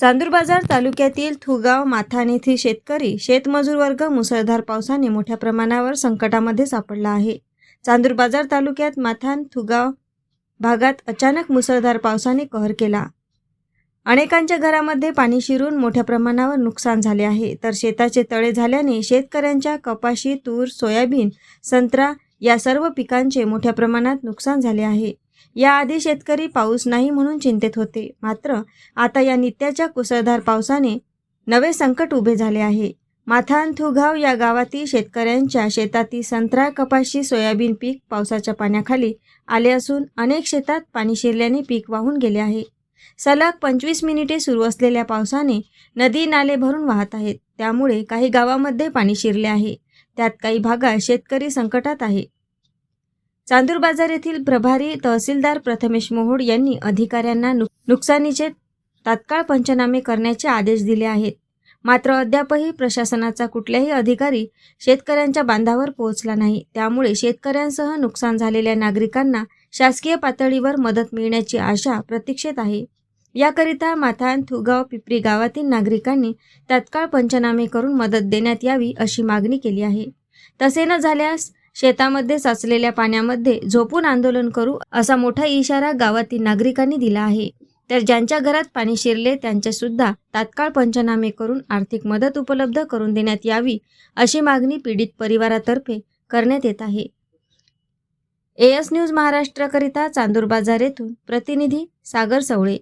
चांदूर बाजार तालुक्यातील थुगाव माथान येथील शेतकरी शेतमजूर वर्ग मुसळधार पावसाने मोठ्या प्रमाणावर संकटामध्ये सापडला आहे. चांदूर बाजार तालुक्यात माथान थुगाव भागात अचानक मुसळधार पावसाने कहर केला. अनेकांच्या घरामध्ये पाणी शिरून मोठ्या प्रमाणावर नुकसान झाले आहे. तर शेताचे तळे झाल्याने शेतकऱ्यांच्या कपाशी तूर सोयाबीन संत्रा या सर्व पिकांचे मोठ्या प्रमाणात नुकसान झाले आहे. याआधी शेतकरी पाऊस नाही म्हणून चिंतेत होते. मात्र आता या नित्याच्या कुसळधार पावसाने नवे संकट उभे झाले आहे. माथानथुगाव या गावातील शेतकऱ्यांच्या शेतातील संत्रा कपाशी सोयाबीन पीक पावसाच्या पाण्याखाली आले असून अनेक शेतात पाणी शिरल्याने पीक वाहून गेले आहे. सलग पंचवीस मिनिटे सुरू असलेल्या पावसाने नदी नाले भरून वाहत आहेत. त्यामुळे काही गावामध्ये पाणी शिरले आहे. त्यात काही भागात शेतकरी संकटात आहे. चांदूर बाजार येथील प्रभारी तहसीलदार प्रथमेश मोहोड यांनी अधिकाऱ्यांना नुकसानीचे तात्काळ पंचनामे करण्याचे आदेश दिले आहेत. मात्र अद्यापही प्रशासनाचा कुठलाही अधिकारी शेतकऱ्यांच्या बांधावर पोहोचला नाही. त्यामुळे शेतकऱ्यांसह नुकसान झालेल्या नागरिकांना शासकीय पातळीवर मदत मिळण्याची आशा प्रतीक्षेत आहे. याकरिता माथान थुगाव पिपरी गावातील नागरिकांनी तात्काळ पंचनामे करून मदत देण्यात यावी अशी मागणी केली आहे. तसे न झाल्यास शेतामध्ये साचलेल्या पाण्यामध्ये झोपून आंदोलन करू असा मोठा इशारा गावातील नागरिकांनी दिला आहे. तर ज्यांच्या घरात पाणी शिरले त्यांचे सुद्धा तात्काळ पंचनामे करून आर्थिक मदत उपलब्ध करून देण्यात यावी अशी मागणी पीडित परिवारातर्फे करण्यात येत आहे. एएस न्यूज महाराष्ट्राकरिता चांदूर बाजार येथून प्रतिनिधी सागर सवळे.